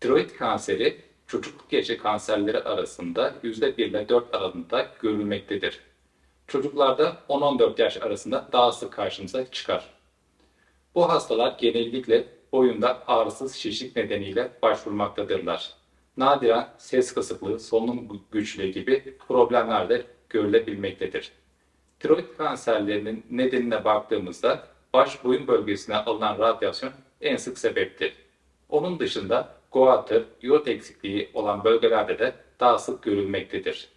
Tiroid kanseri çocukluk yaşı kanserleri arasında %1 ile 4 aralığında görülmektedir. Çocuklarda 10-14 yaş arasında daha sık karşımıza çıkar. Bu hastalar genellikle boyunda ağrısız şişlik nedeniyle başvurmaktadırlar. Nadiren ses kısıklığı, solunum güçlüğü gibi problemler de görülebilmektedir. Tiroid kanserlerinin nedenine baktığımızda baş boyun bölgesine alınan radyasyon en sık sebeptir. Onun dışında goatır, iot eksikliği olan bölgelerde de daha sık görülmektedir.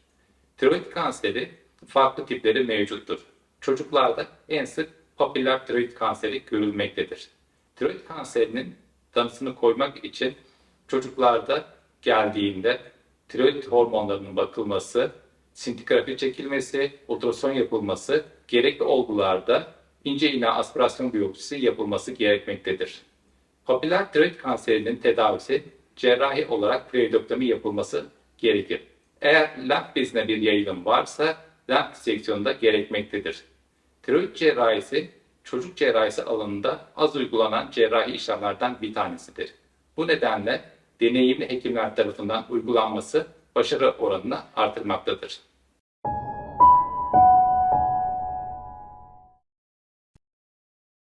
Tiroid kanseri farklı tipleri mevcuttur. Çocuklarda en sık papiller tiroid kanseri görülmektedir. Tiroid kanserinin tanısını koymak için çocuklarda geldiğinde tiroid hormonlarının bakılması, sintigrafi çekilmesi, ultrason yapılması, gerekli olgularda ince iğne aspirasyon biyopsisi yapılması gerekmektedir. Papiller tiroid kanserinin tedavisi cerrahi olarak periodektomi yapılması gerekir. Eğer lenf bezine bir yayılım varsa lenf diseksiyonu da gerekmektedir. Tiroid cerrahisi çocuk cerrahisi alanında az uygulanan cerrahi işlemlerden bir tanesidir. Bu nedenle deneyimli hekimler tarafından uygulanması başarı oranını artırmaktadır.